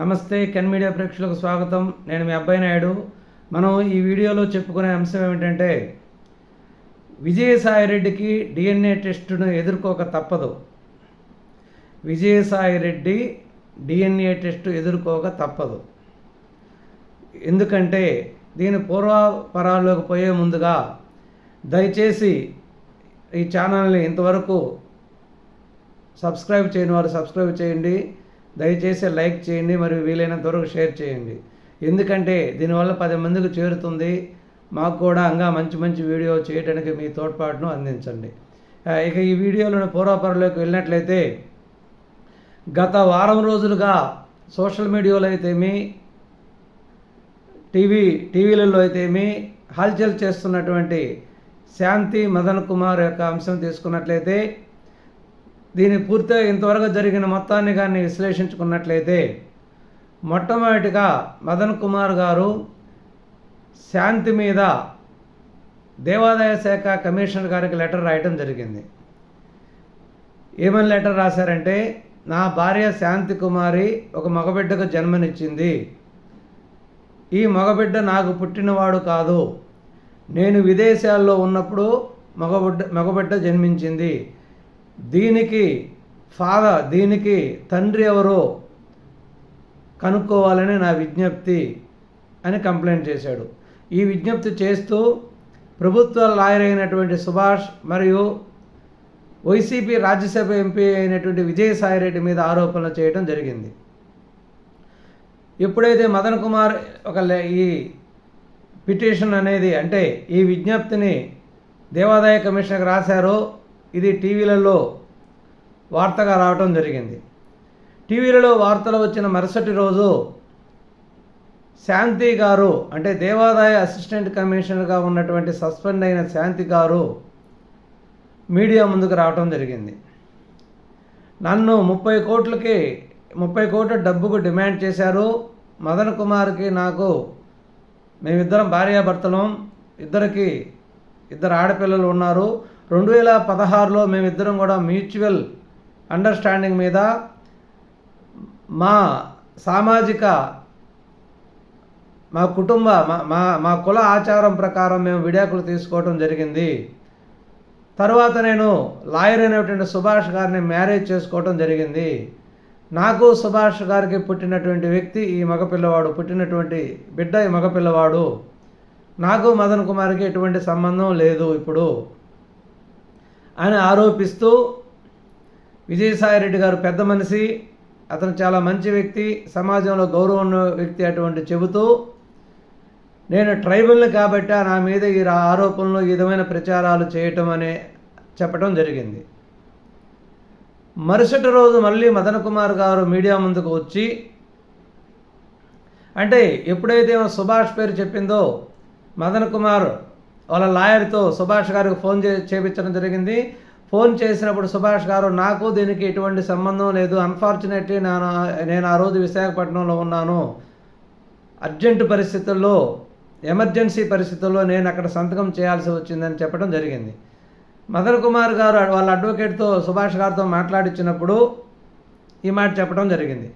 నమస్తే can media ప్రేక్షకులకు స్వాగతం. నేను మీ అబ్బాయి నాయుడు. మనం ఈ వీడియోలో చెప్పుకునే అంశం ఏమిటంటే విజయసాయి రెడ్డికి డిఎన్ఏ టెస్టును ఎదుర్కోక తప్పదు. విజయసాయి రెడ్డి డిఎన్ఏ టెస్ట్ ఎదుర్కోక తప్పదు. ఎందుకంటే దీని పూర్వాపరాల్లోకి పోయే ముందుగా దయచేసి ఈ ఛానల్ని ఇంతవరకు సబ్స్క్రైబ్ చేయని వారు సబ్స్క్రైబ్ చేయండి. దయచేసి లైక్ చేయండి మరియు వీలైనంత వరకు షేర్ చేయండి. ఎందుకంటే దీనివల్ల పది మందికి చేరుతుంది. మాకు కూడా ఇంకా మంచి మంచి వీడియో చేయడానికి మీ తోడ్పాటును అందించండి. ఇక ఈ వీడియోలోని పూర్వాపరంలోకి వెళ్ళినట్లయితే గత వారం రోజులుగా సోషల్ మీడియాలో అయితేమి టీవీ టీవీలలో అయితేమి హల్చల్ చేస్తున్నటువంటి శాంతి మదన్ కుమార్ యొక్క అంశం తీసుకున్నట్లయితే దీని పూర్తిగా ఇంతవరకు జరిగిన మొత్తాన్ని కానీ విశ్లేషించుకున్నట్లయితే మొట్టమొదటిగా మదన్ కుమార్ గారు శాంతి మీద దేవాదాయ శాఖ కమిషనర్ గారికి లెటర్ రాయటం జరిగింది. ఏమని లెటర్ రాశారంటే నా భార్య శాంతి కుమారి ఒక మగబిడ్డకు జన్మనిచ్చింది. ఈ మగబిడ్డ నాకు పుట్టినవాడు కాదు. నేను విదేశాల్లో ఉన్నప్పుడు మగబిడ్డ మగబిడ్డ జన్మించింది. దీనికి ఫాదర్ దీనికి తండ్రి ఎవరో కనుక్కోవాలని నా విజ్ఞప్తి అని కంప్లైంట్ చేశాడు. ఈ విజ్ఞప్తి చేస్తూ ప్రభుత్వ లాయర్ అయినటువంటి సుభాష్ మరియు వైసీపీ రాజ్యసభ ఎంపీ అయినటువంటి విజయసాయిరెడ్డి మీద ఆరోపణలు చేయడం జరిగింది. ఎప్పుడైతే మదన్ కుమార్ ఒక ఈ పిటిషన్ అనేది అంటే ఈ విజ్ఞప్తిని దేవాదాయ కమిషన్కి రాశారో ఇది టీవీలలో వార్తగా రావటం జరిగింది. టీవీలలో వార్తలు వచ్చిన మరుసటి రోజు శాంతి గారు అంటే దేవాదాయ అసిస్టెంట్ కమిషనర్గా ఉన్నటువంటి సస్పెండ్ అయిన శాంతి గారు మీడియా ముందుకు రావటం జరిగింది. నన్ను ముప్పై కోట్లకి ముప్పై కోట్ల డబ్బుకు డిమాండ్ చేశారు. మదన్ కుమార్కి నాకు మేమిద్దరం భార్యాభర్తలం. ఇద్దరికి ఇద్దరు ఆడపిల్లలు ఉన్నారు. రెండు వేల పదహారులో మేమిద్దరం కూడా మ్యూచువల్ అండర్స్టాండింగ్ మీద మా సామాజిక మా కుటుంబ మా మా మా కుల ఆచారం ప్రకారం మేము విడాకులు తీసుకోవడం జరిగింది. తర్వాత నేను లాయర్ అయినటువంటి సుభాష్ గారిని మ్యారేజ్ చేసుకోవడం జరిగింది. నాకు సుభాష్ గారికి పుట్టినటువంటి వ్యక్తి ఈ మగపిల్లవాడు పుట్టినటువంటి బిడ్డ ఈ మగపిల్లవాడు. నాకు మదన్ కుమార్కి ఎటువంటి సంబంధం లేదు ఇప్పుడు. అని ఆరోపిస్తూ విజయసాయిరెడ్డి గారు పెద్ద మనిషి అతను చాలా మంచి వ్యక్తి సమాజంలో గౌరవం ఉన్న వ్యక్తి అటువంటి చెబుతూ నేను ట్రైబల్ని కాబట్టి నా మీద ఈ ఆరోపణలు ఈ విధమైన ప్రచారాలు చేయటం అనే చెప్పడం జరిగింది. మరుసటి రోజు మళ్ళీ మదన్ కుమార్ గారు మీడియా ముందుకు వచ్చి అంటే ఎప్పుడైతే సుభాష్ పేరు చెప్పిందో మదన్ కుమార్ వాళ్ళ లాయర్తో సుభాష్ గారికి ఫోన్ చే చేపించడం జరిగింది. ఫోన్ చేసినప్పుడు సుభాష్ గారు నాకు దీనికి ఎటువంటి సంబంధం లేదు. అన్ఫార్చునేట్లీ నేను నేను ఆ రోజు విశాఖపట్నంలో ఉన్నాను. అర్జెంటు పరిస్థితుల్లో ఎమర్జెన్సీ పరిస్థితుల్లో నేను అక్కడ సంతకం చేయాల్సి వచ్చిందని చెప్పడం జరిగింది. మదన్ కుమార్ గారు వాళ్ళ అడ్వకేట్తో సుభాష్ గారితో మాట్లాడించినప్పుడు ఈ మాట చెప్పడం జరిగింది.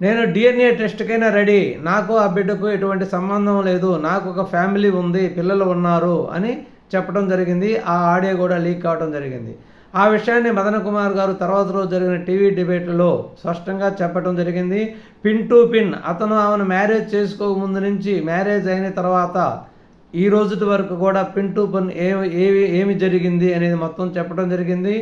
నేను డిఎన్ఏ టెస్ట్కైనా రెడీ నాకు ఆ బిడ్డకు ఎటువంటి సంబంధం లేదు. నాకు ఒక ఫ్యామిలీ ఉంది పిల్లలు ఉన్నారు అని చెప్పడం జరిగింది. ఆ ఆడియో కూడా లీక్ కావడం జరిగింది. ఆ విషయాన్ని మదన కుమార్ గారు తర్వాత రోజు జరిగిన టీవీ డిబేట్లో స్పష్టంగా చెప్పడం జరిగింది. పిన్ టు పిన్ అతను ఆమెను మ్యారేజ్ చేసుకోకముందు నుంచి మ్యారేజ్ అయిన తర్వాత ఈ రోజుటి వరకు కూడా పిన్ టు పిన్ ఏమి ఏమి ఏమి జరిగింది అనేది మొత్తం చెప్పడం జరిగింది.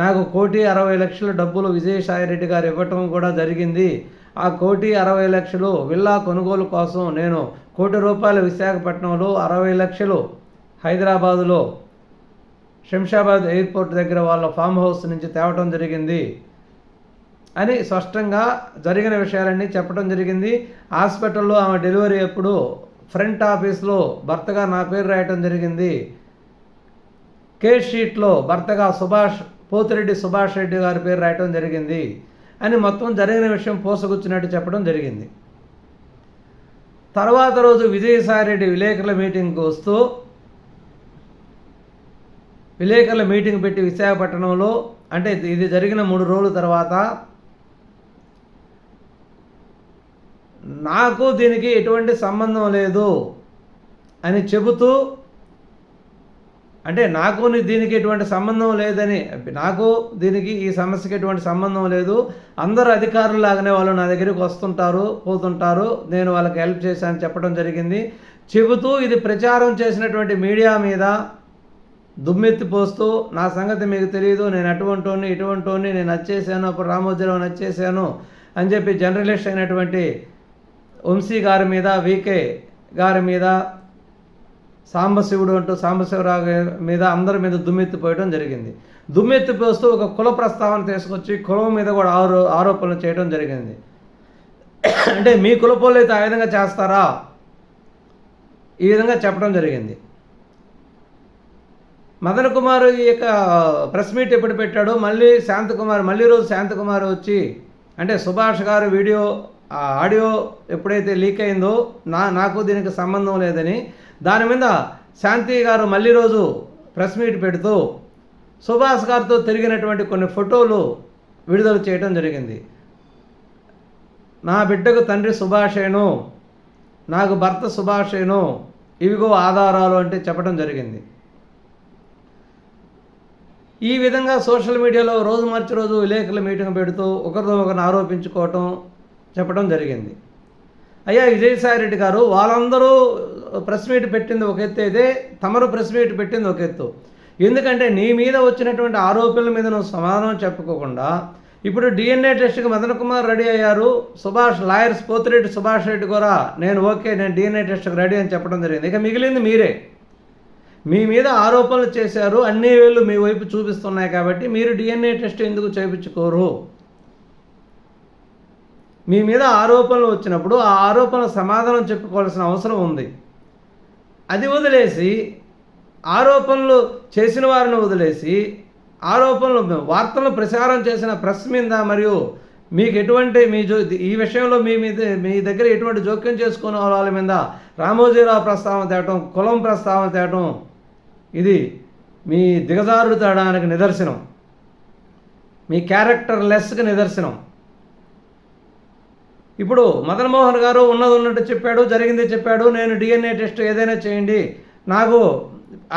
నాకు కోటి అరవై లక్షల డబ్బులు విజయసాయిరెడ్డి గారు ఇవ్వటం కూడా జరిగింది. ఆ కోటి అరవై లక్షలు విల్లా కొనుగోలు కోసం నేను కోటి రూపాయలు విశాఖపట్నంలో అరవై లక్షలు హైదరాబాదులో శంషాబాద్ ఎయిర్పోర్ట్ దగ్గర వాళ్ళ ఫామ్ హౌస్ నుంచి తేవటం జరిగింది అని స్పష్టంగా జరిగిన విషయాలన్నీ చెప్పడం జరిగింది. హాస్పిటల్లో ఆమె డెలివరీ అప్పుడు ఫ్రంట్ ఆఫీస్లో భర్తగా నా పేరు రాయటం జరిగింది. కేస్ షీట్లో భర్తగా సుభాష్ పోతిరెడ్డి సుభాష్ రెడ్డి గారి పేరు రాయటం జరిగింది. అని మొత్తం జరిగిన విషయం పోసగుచ్చినట్టు చెప్పడం జరిగింది. తర్వాత రోజు విజయసాయిరెడ్డి విలేకరుల మీటింగ్కి వస్తూ విలేకరుల మీటింగ్ పెట్టి విశాఖపట్నంలో అంటే ఇది జరిగిన మూడు రోజుల తర్వాత నాకు దీనికి ఎటువంటి సంబంధం లేదు అని చెబుతూ అంటే నాకు దీనికి ఎటువంటి సంబంధం లేదని నాకు దీనికి ఈ సమస్యకి ఎటువంటి సంబంధం లేదు. అందరు అధికారులు లాగానే వాళ్ళు నా దగ్గరికి వస్తుంటారు పోతుంటారు. నేను వాళ్ళకి హెల్ప్ చేశాను చెప్పడం జరిగింది. చెబుతూ ఇది ప్రచారం చేసినటువంటి మీడియా మీద దుమ్మెత్తి పోస్తూ నా సంగతి మీకు తెలియదు నేను అటువంటిని ఇటువంటిని నేను నచ్చేసాను అప్పుడు రామోజీరావు నచ్చేసాను అని చెప్పి జర్నలిస్ట్ అయినటువంటి వంశీ గారి మీద వీకే గారి మీద సాంబశివుడు అంటూ సాంబశివరావు మీద అందరి మీద దుమ్మెత్తిపోయడం జరిగింది. దుమ్మెత్తిపోస్తూ ఒక కుల ప్రస్తావన తీసుకొచ్చి కులం మీద కూడా ఆరో ఆరోపణలు చేయడం జరిగింది. అంటే మీ కులపోళ్ళు అయితే ఆ విధంగా చేస్తారా? ఈ విధంగా చెప్పడం జరిగింది. మదన్ కుమార్ ఈ యొక్క ప్రెస్ మీట్ ఎప్పుడు పెట్టాడో మళ్ళీ శాంతకుమార్ మళ్ళీ రోజు శాంతకుమార్ వచ్చి అంటే సుభాష్ గారు వీడియో ఆ ఆడియో ఎప్పుడైతే లీక్ అయిందో నా నాకు దీనికి సంబంధం లేదని దాని మీద శాంతి గారు మళ్ళీ రోజు ప్రెస్ మీట్ పెడుతూ సుభాష్ గారితో తిరిగినటువంటి కొన్ని ఫోటోలు విడుదల చేయడం జరిగింది. నా బిడ్డకు తండ్రి సుభాషేను నాకు భర్త సుభాషేను ఇవిగో ఆధారాలు అంటే చెప్పడం జరిగింది. ఈ విధంగా సోషల్ మీడియాలో రోజు మార్చి రోజు విలేకరుల మీటింగ్ పెడుతూ ఒకరితో ఒకరిని ఆరోపించుకోవటం చెప్పడం జరిగింది. అయ్యా విజయసాయి రెడ్డి గారు వాళ్ళందరూ ప్రెస్ మీట్ పెట్టింది ఒక ఎత్తు అయితే తమరు ప్రెస్ మీట్ పెట్టింది ఒక ఎత్తు. ఎందుకంటే నీ మీద వచ్చినటువంటి ఆరోపణల మీద నువ్వు సమాధానం చెప్పుకోకుండా ఇప్పుడు డిఎన్ఏ టెస్ట్కి మదన్ కుమార్ రెడీ అయ్యారు సుభాష్ లాయర్స్ పోతిరెడ్డి సుభాష్ రెడ్డి కూడా నేను ఓకే నేను డిఎన్ఏ టెస్ట్కి రెడీ అని చెప్పడం జరిగింది. ఇక మిగిలింది మీరే. మీ మీద ఆరోపణలు చేశారు అన్ని వేళ్ళు మీ వైపు చూపిస్తున్నాయి కాబట్టి మీరు డిఎన్ఏ టెస్ట్ ఎందుకు చేయించుకోరు? మీ మీద ఆరోపణలు వచ్చినప్పుడు ఆ ఆరోపణల సమాధానం చెప్పుకోవాల్సిన అవసరం ఉంది. అది వదిలేసి ఆరోపణలు చేసిన వారిని వదిలేసి ఆరోపణలు వార్తలను ప్రసారం చేసిన ప్రెస్ మీద మరియు మీకు ఎటువంటి మీ జో ఈ విషయంలో మీ మీద మీ దగ్గర ఎటువంటి జోక్యం చేసుకునే వాళ్ళ మీద రామోజీరావు ప్రస్తావన తేవటం కులం ప్రస్తావన తేటం ఇది మీ దిగజారుడు తేడానికి నిదర్శనం. మీ క్యారెక్టర్ లెస్కి నిదర్శనం. ఇప్పుడు మదన్ మోహన్ గారు ఉన్నది ఉన్నట్టు చెప్పాడు జరిగింది చెప్పాడు నేను డిఎన్ఏ టెస్ట్ ఏదైనా చేయండి నాకు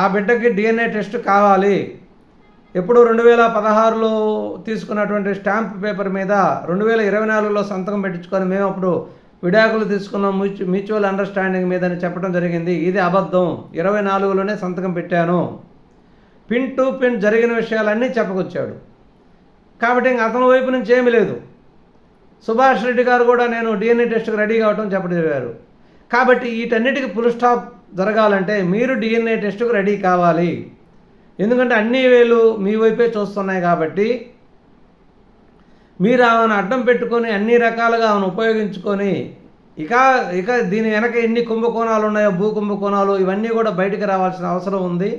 ఆ బిడ్డకి డిఎన్ఏ టెస్ట్ కావాలి. ఎప్పుడు రెండు వేల పదహారులో తీసుకున్నటువంటి స్టాంప్ పేపర్ మీద రెండు వేల ఇరవై నాలుగులో సంతకం పెట్టించుకొని మేము అప్పుడు విడాకులు తీసుకున్నాం మ్యూచు మ్యూచువల్ అండర్స్టాండింగ్ మీద అని చెప్పడం జరిగింది. ఇది అబద్ధం. ఇరవై నాలుగులోనే సంతకం పెట్టాను. పిన్ టు పిన్ జరిగిన విషయాలన్నీ చెప్పుకొచ్చాడు. కాబట్టి ఇంక అతని వైపు నుంచి ఏమీ లేదు. సుభాష్ రెడ్డి గారు కూడా నేను డిఎన్ఏ టెస్ట్కి రెడీ కావటం చెప్పారు కాబట్టి వీటన్నిటికీ ఫుల్ స్టాప్ జరగాలంటే మీరు డిఎన్ఏ టెస్ట్కి రెడీ కావాలి. ఎందుకంటే అన్ని వేలు మీ వైపే చూస్తున్నాయి కాబట్టి మీరు ఆమెను అడ్డం పెట్టుకొని అన్ని రకాలుగా ఆమెను ఉపయోగించుకొని ఇక ఇక దీని వెనక ఎన్ని కుంభకోణాలు ఉన్నాయో భూ కుంభకోణాలు ఇవన్నీ కూడా బయటకు రావాల్సిన అవసరం ఉంది.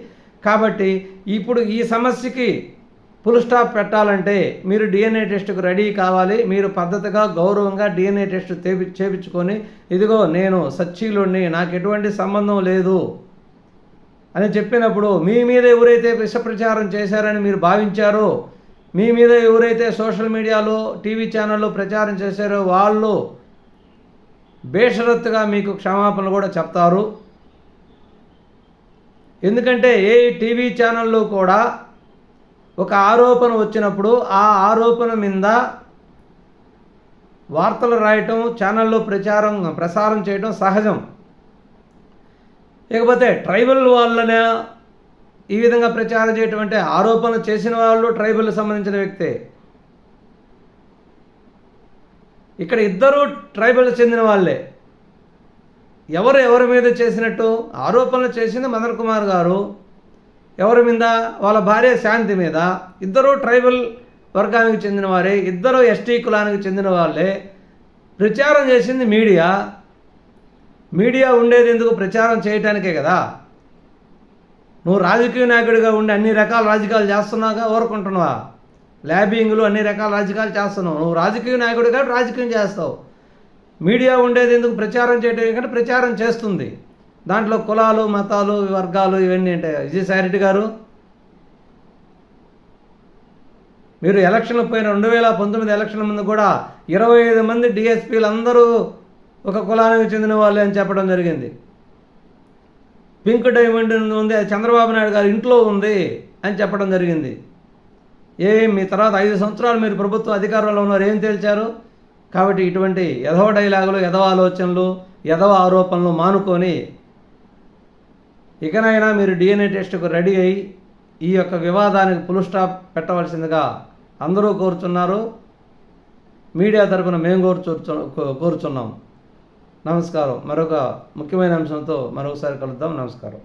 కాబట్టి ఇప్పుడు ఈ సమస్యకి ఫుల్ స్టాప్ పెట్టాలంటే మీరు డిఎన్ఏ టెస్ట్కు రెడీ కావాలి. మీరు పద్ధతిగా గౌరవంగా డిఎన్ఏ టెస్ట్ చేపి చేపించుకొని ఇదిగో నేను సచ్చీలుణ్ణి నాకు ఎటువంటి సంబంధం లేదు అని చెప్పినప్పుడు మీ మీద ఎవరైతే విషప్రచారం చేశారని మీరు భావించారో మీ మీద ఎవరైతే సోషల్ మీడియాలో టీవీ ఛానల్లో ప్రచారం చేశారో వాళ్ళు బేషరత్తుగా మీకు క్షమాపణలు కూడా చెప్తారు. ఎందుకంటే ఏ టీవీ ఛానల్లో కూడా ఒక ఆరోపణ వచ్చినప్పుడు ఆ ఆరోపణ మీద వార్తలు రాయటం ఛానల్లో ప్రచారం ప్రసారం చేయడం సహజం. ఇకపోతే ట్రైబల్ వాళ్ళనే ఈ విధంగా ప్రచారం చేయటం అంటే ఆరోపణ చేసిన వాళ్ళు ట్రైబల్ సంబంధించిన వ్యక్తే. ఇక్కడ ఇద్దరు ట్రైబల్ చెందిన వాళ్ళే. ఎవరు ఎవరి మీద చేసినట్టు? ఆరోపణలు చేసింది మదన్ కుమార్ గారు. ఎవరి మీద? వాళ్ళ భార్య శాంతి మీద. ఇద్దరు ట్రైబల్ వర్గానికి చెందిన వారే. ఇద్దరు ఎస్టీ కులానికి చెందిన వాళ్ళే. ప్రచారం చేసింది మీడియా. మీడియా ఉండేది ఎందుకు? ప్రచారం చేయటానికే కదా. నువ్వు రాజకీయ నాయకుడిగా ఉండి అన్ని రకాల రాజకీయాలు చేస్తున్నావుగా? ఓరుకుంటున్నావా ల్యాబింగ్లు అన్ని రకాల రాజకీయాలు చేస్తున్నావు. నువ్వు రాజకీయ నాయకుడిగా రాజకీయం చేస్తావు. మీడియా ఉండేది ఎందుకు? ప్రచారం చేయటం కంటే ప్రచారం చేస్తుంది. దాంట్లో కులాలు మతాలు వర్గాలు ఇవన్నీ ఉంటాయి విజయసాయిరెడ్డి గారు మీరు ఎలక్షన్లు పోయిన రెండు వేల పంతొమ్మిది ఎలక్షన్ల ముందు కూడా ఇరవై ఐదు మంది డిఎస్పీలు అందరూ ఒక కులానికి చెందిన వాళ్ళే అని చెప్పడం జరిగింది. పింక్ డైమండ్ ఉంది అది చంద్రబాబు నాయుడు గారి ఇంట్లో ఉంది అని చెప్పడం జరిగింది. ఏ మీ తర్వాత ఐదు సంవత్సరాలు మీరు ప్రభుత్వ అధికారంలో ఉన్నారు ఏం తేల్చారు? కాబట్టి ఇటువంటి యధవ డైలాగులు యధవ ఆలోచనలు ఎదవ ఆరోపణలు మానుకొని ఇకనైనా మీరు డిఎన్ఏ టెస్ట్కు రెడీ అయ్యి ఈ యొక్క వివాదానికి పులు స్టాప్ పెట్టవలసిందిగా అందరూ కోరుచున్నారు మీడియా తరపున మేము కోరుచు కోరుచున్నాం. నమస్కారం. మరొక ముఖ్యమైన అంశంతో మరొకసారి కలుద్దాం. నమస్కారం.